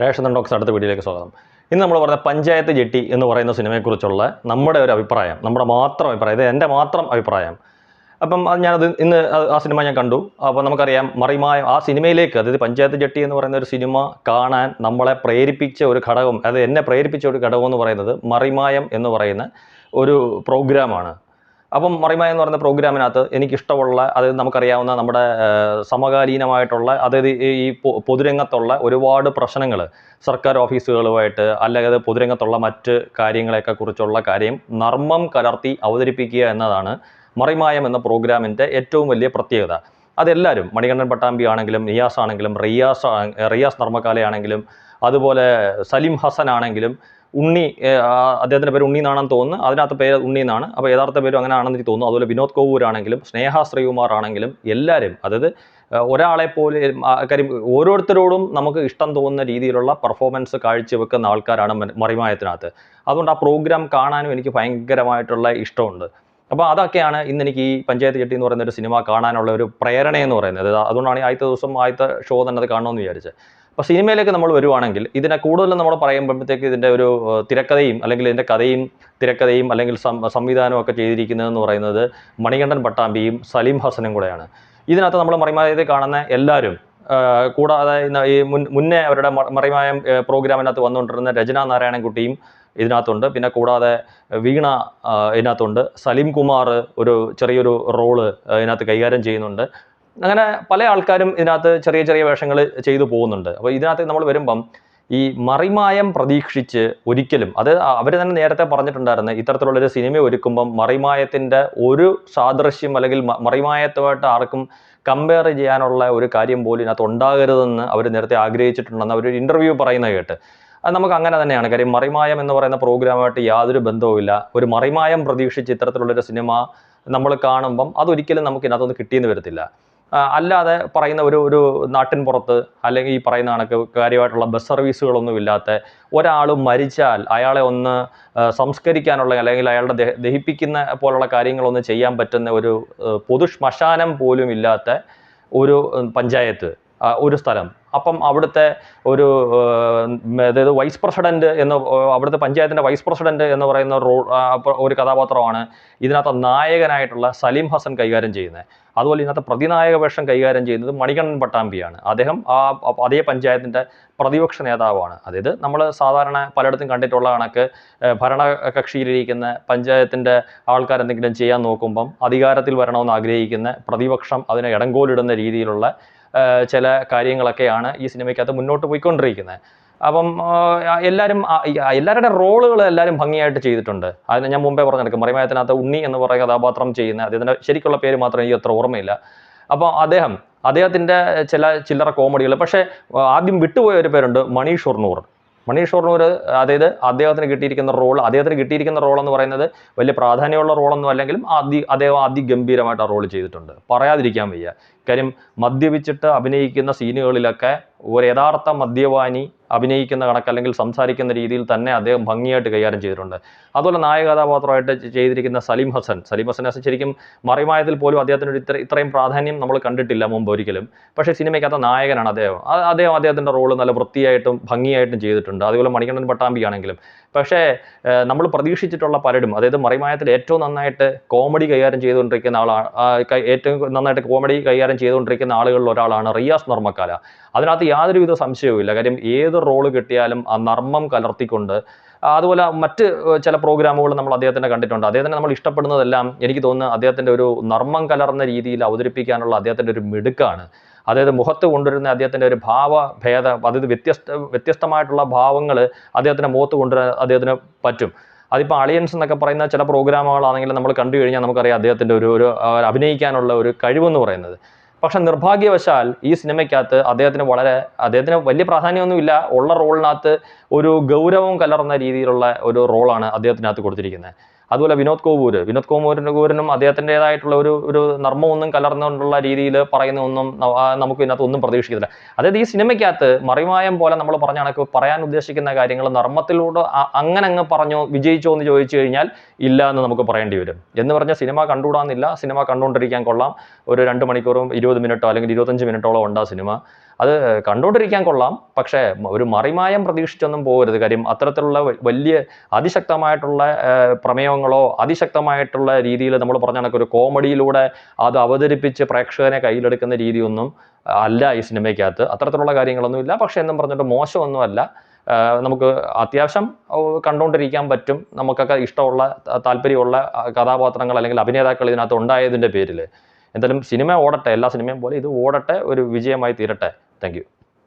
Ration docs അടുത്ത വീഡിയോയിലേക്ക് സ്വാഗതം. ഇന്ന് നമ്മൾ പറഞ്ഞ പഞ്ചായത്ത് ജെട്ടി എന്ന് പറയുന്ന സിനിമയെക്കുറിച്ചുള്ള നമ്മുടെ ഒരു അഭിപ്രായം നമ്മുടെ മാത്രം അഭിപ്രായം ഇത് എന്റെ മാത്രം അഭിപ്രായം. അപ്പം അത് ഞാനത് ഇന്ന് ആ- സിനിമ ഞാൻ കണ്ടു. അപ്പോൾ നമുക്കറിയാം മറിമായ ആ സിനിമയിലേക്ക് അതായത് പഞ്ചായത്ത് ജെട്ടി എന്ന് പറയുന്ന ഒരു സിനിമ കാണാൻ നമ്മളെ പ്രേരിപ്പിച്ച ഒരു ഘടകം അത് എന്നെ പ്രേരിപ്പിച്ച ഒരു ഘടകം എന്ന് പറയുന്നത് മറിമായം എന്ന് പറയുന്ന ഒരു പ്രോഗ്രാമാണ്. അപ്പം മറിമ എന്ന് പറയുന്ന പ്രോഗ്രാമിനകത്ത് എനിക്കിഷ്ടമുള്ള അതായത് നമുക്കറിയാവുന്ന നമ്മുടെ സമകാലീനമായിട്ടുള്ള അതായത് ഈ- പൊതുരംഗത്തുള്ള ഒരുപാട് പ്രശ്നങ്ങൾ സർക്കാർ ഓഫീസുകളുമായിട്ട് അല്ലെങ്കിൽ പൊതുരംഗത്തുള്ള മറ്റ് കാര്യങ്ങളെയൊക്കെ കുറിച്ചുള്ള കാര്യം നർമ്മം കലർത്തി അവതരിപ്പിക്കുക എന്നതാണ് മറിമായം എന്ന പ്രോഗ്രാമിന്റെ ഏറ്റവും വലിയ പ്രത്യേകത. അതെല്ലാവരും മണികണ്ഠൻ പട്ടാമ്പി ആണെങ്കിലും നിയാസ് ആണെങ്കിലും റിയാസ് റിയാസ് നർമ്മക്കാലയാണെങ്കിലും അതുപോലെ സലിം ഹസൻ ആണെങ്കിലും ഉണ്ണി അദ്ദേഹത്തിന്റെ പേര് ഉണ്ണി എന്നാണെന്ന് തോന്നുന്നു. അതിനകത്ത് പേര് ഉണ്ണി എന്നാണ് അപ്പോൾ യഥാർത്ഥ പേരും അങ്ങനെ ആണെന്ന് എനിക്ക് തോന്നുന്നു. അതുപോലെ വിനോദ് കോവൂർ ആണെങ്കിലും സ്നേഹ ശ്രീകുമാർ ആണെങ്കിലും എല്ലാവരും അതായത് ഒരാളെ പോലെ കാര്യം ഓരോരുത്തരോടും നമുക്ക് ഇഷ്ടം തോന്നുന്ന രീതിയിലുള്ള പെർഫോമൻസ് കാഴ്ചവെക്കുന്ന ആൾക്കാരാണ് മറിമായത്തിനകത്ത്. അതുകൊണ്ട് ആ പ്രോഗ്രാം കാണാനും എനിക്ക് ഭയങ്കരമായിട്ടുള്ള ഇഷ്ടമുണ്ട്. അപ്പോൾ അതൊക്കെയാണ് ഇന്ന് എനിക്ക് ഈ പഞ്ചായത്ത് ചെട്ടി എന്ന് പറയുന്ന ഒരു സിനിമ കാണാനുള്ള ഒരു പ്രേരണയെന്ന് പറയുന്നത്. അതുകൊണ്ടാണ് ആദ്യത്തെ ദിവസം ആദ്യത്തെ ഷോ തന്നെ അത് കാണണമെന്ന് വിചാരിച്ചത്. അപ്പോൾ സിനിമയിലേക്ക് നമ്മൾ വരുവാണെങ്കിൽ ഇതിനെ കൂടുതലും നമ്മൾ പറയുമ്പോഴത്തേക്ക് ഇതിന്റെ ഒരു തിരക്കഥയും അല്ലെങ്കിൽ ഇതിന്റെ കഥയും തിരക്കഥയും അല്ലെങ്കിൽ സംവിധാനവും ഒക്കെ ചെയ്തിരിക്കുന്നതെന്ന് പറയുന്നത് മണികണ്ഠൻ പട്ടാമ്പിയും സലീം ഹസനും കൂടെയാണ്. ഇതിനകത്ത് നമ്മൾ മറിമായത്തിൽ കാണുന്ന എല്ലാവരും കൂടാതെ ഈ മുൻ മുന്നേ അവരുടെ മറിമായ പ്രോഗ്രാമിനകത്ത് വന്നുകൊണ്ടിരുന്ന രചന നാരായണൻകുട്ടിയും ഇതിനകത്തുണ്ട്. പിന്നെ കൂടാതെ വീണ ഇതിനകത്തുണ്ട്. സലീം കുമാർ ഒരു ചെറിയൊരു റോൾ ഇതിനകത്ത് കൈകാര്യം ചെയ്യുന്നുണ്ട്. അങ്ങനെ പല ആൾക്കാരും ഇതിനകത്ത് ചെറിയ ചെറിയ വേഷങ്ങൾ ചെയ്തു പോകുന്നുണ്ട്. അപ്പോൾ ഇതിനകത്ത് നമ്മൾ വരുമ്പം ഈ മറിമായം പ്രതീക്ഷിച്ച് ഒരിക്കലും അത് അവർ തന്നെ നേരത്തെ പറഞ്ഞിട്ടുണ്ടായിരുന്നു ഇത്തരത്തിലുള്ളൊരു സിനിമ ഒരുക്കുമ്പം മറിമായത്തിന്റെ ഒരു സാദൃശ്യം അല്ലെങ്കിൽ മറിമായത്തുമായിട്ട് ആർക്കും കമ്പയർ ചെയ്യാനുള്ള ഒരു കാര്യം പോലും ഇതിനകത്ത് ഉണ്ടാകരുതെന്ന് അവർ നേരത്തെ ആഗ്രഹിച്ചിട്ടുണ്ടെന്ന് അവരൊരു ഇന്റർവ്യൂ പറയുന്നത് കേട്ട്. അത് നമുക്ക് അങ്ങനെ തന്നെയാണ്. കാര്യം മറിമായം എന്ന് പറയുന്ന പ്രോഗ്രാമായിട്ട് യാതൊരു ബന്ധവുമില്ല. ഒരു മറിമായം പ്രതീക്ഷിച്ച് ഇത്തരത്തിലുള്ളൊരു സിനിമ നമ്മൾ കാണുമ്പം അതൊരിക്കലും നമുക്ക് ഇതിനകത്തൊന്നും കിട്ടിയെന്ന് വരത്തില്ല. അല്ലാതെ പറയുന്ന ഒരു ഒരു നാട്ടിൻ പുറത്ത് അല്ലെങ്കിൽ ഈ പറയുന്ന കണക്ക് കാര്യമായിട്ടുള്ള ബസ് സർവീസുകളൊന്നും ഇല്ലാത്ത ഒരാൾ മരിച്ചാൽ അയാളെ ഒന്ന് സംസ്കരിക്കാനുള്ള അല്ലെങ്കിൽ അയാളുടെ ദഹ- ദഹിപ്പിക്കുന്ന പോലുള്ള കാര്യങ്ങളൊന്നും ചെയ്യാൻ പറ്റുന്ന ഒരു പൊതു ശ്മശാനം പോലും ഇല്ലാത്ത ഒരു പഞ്ചായത്ത് ഒരു സ്ഥലം. അപ്പം അവിടുത്തെ ഒരു അതായത് വൈസ് പ്രസിഡന്റ് എന്ന് അവിടുത്തെ പഞ്ചായത്തിന്റെ വൈസ് പ്രസിഡന്റ് എന്ന് പറയുന്ന റോ ഒരു കഥാപാത്രമാണ് ഇതിനകത്ത് നായകനായിട്ടുള്ള സലീം ഹസൻ കൈകാര്യം ചെയ്യുന്നത്. അതുപോലെ ഇതിനകത്ത് പ്രതിനായക വേഷം കൈകാര്യം ചെയ്യുന്നത് മണികണ്ഠൻ പട്ടാമ്പിയാണ്. അദ്ദേഹം ആ അതേ പഞ്ചായത്തിന്റെ പ്രതിപക്ഷ നേതാവാണ്. അതായത് നമ്മൾ സാധാരണ പലയിടത്തും കണ്ടിട്ടുള്ള കണക്ക് ഭരണകക്ഷിയിലിരിക്കുന്ന പഞ്ചായത്തിന്റെ ആൾക്കാർ എന്തെങ്കിലും ചെയ്യാൻ നോക്കുമ്പം അധികാരത്തിൽ വരണമെന്ന് ആഗ്രഹിക്കുന്ന പ്രതിപക്ഷം അതിനെ ഇടങ്കോലിടുന്ന രീതിയിലുള്ള ചില കാര്യങ്ങളൊക്കെയാണ് ഈ സിനിമയ്ക്കകത്ത് മുന്നോട്ട് പോയിക്കൊണ്ടിരിക്കുന്നത്. അപ്പം എല്ലാവരും എല്ലാവരുടെ റോളുകൾ എല്ലാവരും ഭംഗിയായിട്ട് ചെയ്തിട്ടുണ്ട്. അതിന് ഞാൻ മുമ്പേ പറഞ്ഞെടുക്കും മറിമായത്തിനകത്ത് ഉണ്ണി എന്ന് പറയുന്ന കഥാപാത്രം ചെയ്യുന്ന അദ്ദേഹത്തിന്റെ ശരിക്കുള്ള പേര് മാത്രം എനിക്ക് അത്ര ഓർമ്മയില്ല. അപ്പോൾ അദ്ദേഹം അദ്ദേഹത്തിന്റെ ചില ചില്ലറ കോമഡികൾ പക്ഷേ ആദ്യം വിട്ടുപോയ ഒരു പേരുണ്ട് മണി ഷൊർണൂർ മണി ഷൊർണൂർ അതായത് അദ്ദേഹത്തിന് കിട്ടിയിരിക്കുന്ന റോൾ അദ്ദേഹത്തിന് കിട്ടിയിരിക്കുന്ന റോൾ എന്ന് പറയുന്നത് വലിയ പ്രാധാന്യമുള്ള റോളൊന്നും അല്ലെങ്കിലും അതി അദ്ദേഹം അതിഗംഭീരമായിട്ട് ആ റോൾ ചെയ്തിട്ടുണ്ട്. പറയാതിരിക്കാൻ വയ്യ. കാര്യം മദ്യപിച്ചിട്ട് അഭിനയിക്കുന്ന സീനുകളിലൊക്കെ ഒരു യഥാർത്ഥ മദ്യപാനി അഭിനയിക്കുന്ന കണക്ക് അല്ലെങ്കിൽ സംസാരിക്കുന്ന രീതിയിൽ തന്നെ അദ്ദേഹം ഭംഗിയായിട്ട് കൈകാര്യം ചെയ്തിട്ടുണ്ട്. അതുപോലെ നായക കഥാപാത്രമായിട്ട് ചെയ്തിരിക്കുന്ന സലീം ഹസൻ. സലീം ഹസൻ ശരിക്കും മറിമായതിൽ പോലും അദ്ദേഹത്തിന് ഒരു ഇത്ര ഇത്രയും പ്രാധാന്യം നമ്മൾ കണ്ടിട്ടില്ല മുമ്പ് ഒരിക്കലും. പക്ഷേ സിനിമയ്ക്കകത്ത് നായകനാണ് അദ്ദേഹം. അദ്ദേഹം അദ്ദേഹത്തിന്റെ റോൾ നല്ല വൃത്തിയായിട്ടും ഭംഗിയായിട്ടും ചെയ്തിട്ടുണ്ട്. അതുപോലെ മണികണ്ഠൻ പട്ടാമ്പി ആണെങ്കിലും പക്ഷേ നമ്മൾ പ്രതീക്ഷിച്ചിട്ടുള്ള പലരും അതായത് മറിമായത്തിൽ ഏറ്റവും നന്നായിട്ട് കോമഡി കൈകാര്യം ചെയ്തുകൊണ്ടിരിക്കുന്ന ആളാണ് ഏറ്റവും നന്നായിട്ട് കോമഡി കൈകാര്യം ചെയ്തുകൊണ്ടിരിക്കുന്ന ആളുകളിൽ ഒരാളാണ് റിയാസ് നർമ്മക്കാല. അതിനകത്ത് യാതൊരുവിധ സംശയവുമില്ല. കാര്യം ഏത് റോൾ കിട്ടിയാലും ആ നർമ്മം കലർത്തിക്കൊണ്ട് അതുപോലെ മറ്റ് ചില പ്രോഗ്രാമുകൾ നമ്മൾ അദ്ദേഹത്തിന്റെ കണ്ടിട്ടുണ്ട്. അദ്ദേഹത്തിനെ നമ്മൾ ഇഷ്ടപ്പെടുന്നതെല്ലാം എനിക്ക് തോന്നുന്നു അദ്ദേഹത്തിന്റെ ഒരു നർമ്മം കലർന്ന രീതിയിൽ അവതരിപ്പിക്കാനുള്ള അദ്ദേഹത്തിന്റെ ഒരു മിടുക്കാണ്. അതായത് മുഖത്ത് കൊണ്ടുവരുന്ന അദ്ദേഹത്തിന്റെ ഒരു ഭാവഭേദ അതായത് വ്യത്യസ്ത വ്യത്യസ്തമായിട്ടുള്ള ഭാവങ്ങൾ അദ്ദേഹത്തിന്റെ മുഖത്ത് കൊണ്ടുവരാൻ അദ്ദേഹത്തിന് പറ്റും. അതിപ്പോൾ അളിയൻസ് എന്നൊക്കെ പറയുന്ന ചില പ്രോഗ്രാമുകളാണെങ്കിലും നമ്മൾ കണ്ടു കഴിഞ്ഞാൽ നമുക്കറിയാം അദ്ദേഹത്തിന്റെ ഒരു ഒരു അഭിനയിക്കാനുള്ള ഒരു കഴിവെന്ന് പറയുന്നത്. പക്ഷെ നിർഭാഗ്യവശാൽ ഈ സിനിമയ്ക്കകത്ത് അദ്ദേഹത്തിന് വളരെ അദ്ദേഹത്തിന് വലിയ പ്രാധാന്യമൊന്നുമില്ല. ഉള്ള റോളിനകത്ത് ഒരു ഗൗരവം കലർന്ന രീതിയിലുള്ള ഒരു റോളാണ് അദ്ദേഹത്തിനകത്ത് കൊടുത്തിരിക്കുന്നത്. അതുപോലെ വിനോദ് കോവൂര്. വിനോദ് കോവൂരിന് കൂരനും അദ്ദേഹത്തിന്റെതായിട്ടുള്ള ഒരു ഒരു നർമ്മമൊന്നും കലർന്നുകൊണ്ടുള്ള രീതിയിൽ പറയുന്ന ഒന്നും നമുക്ക് ഇതിനകത്ത് ഒന്നും പ്രതീക്ഷിക്കുന്നില്ല അതായത് ഈ സിനിമയ്ക്കകത്ത് മറിമായം പോലെ നമ്മൾ പറഞ്ഞ കണക്ക് പറയാൻ ഉദ്ദേശിക്കുന്ന കാര്യങ്ങൾ നർമ്മത്തിലൂടെ അങ്ങനെ അങ്ങ് പറഞ്ഞു വിജയിച്ചോ എന്ന് ചോദിച്ചു കഴിഞ്ഞാൽ ഇല്ല എന്ന് നമുക്ക് പറയേണ്ടി വരും. എന്ന് പറഞ്ഞാൽ സിനിമ കണ്ടുകൂടാന്നില്ല. സിനിമ കണ്ടുകൊണ്ടിരിക്കാൻ കൊള്ളാം. ഒരു രണ്ട് മണിക്കൂറും ഇരുപത് മിനിറ്റോ അല്ലെങ്കിൽ ഇരുപത്തഞ്ച് മിനിറ്റോളം ഉണ്ട് സിനിമ. അത് കണ്ടുകൊണ്ടിരിക്കാൻ കൊള്ളാം. പക്ഷേ ഒരു മറിമായം പ്രതീക്ഷിച്ചൊന്നും പോകരുത്. കാര്യം അത്തരത്തിലുള്ള വലിയ അതിശക്തമായിട്ടുള്ള ഏഹ്, പ്രമേയങ്ങളോ അതിശക്തമായിട്ടുള്ള രീതിയിൽ നമ്മൾ പറഞ്ഞ കണക്ക് ഒരു കോമഡിയിലൂടെ അത് അവതരിപ്പിച്ച് പ്രേക്ഷകനെ കയ്യിലെടുക്കുന്ന രീതിയൊന്നും അല്ല ഈ സിനിമയ്ക്കകത്ത്. അത്തരത്തിലുള്ള കാര്യങ്ങളൊന്നുമില്ല പക്ഷെ എന്നും പറഞ്ഞിട്ട് മോശമൊന്നുമല്ല. നമുക്ക് അത്യാവശ്യം കണ്ടുകൊണ്ടിരിക്കാൻ പറ്റും. നമുക്കൊക്കെ ഇഷ്ടമുള്ള താല്പര്യമുള്ള കഥാപാത്രങ്ങൾ അല്ലെങ്കിൽ അഭിനേതാക്കൾ ഇതിനകത്ത് ഉണ്ടായതിന്റെ പേരിൽ എന്തായാലും സിനിമ ഓടട്ടെ. എല്ലാ സിനിമയും പോലെ ഇത് ഓടട്ടെ. ഒരു വിജയമായി തീരട്ടെ. താങ്ക്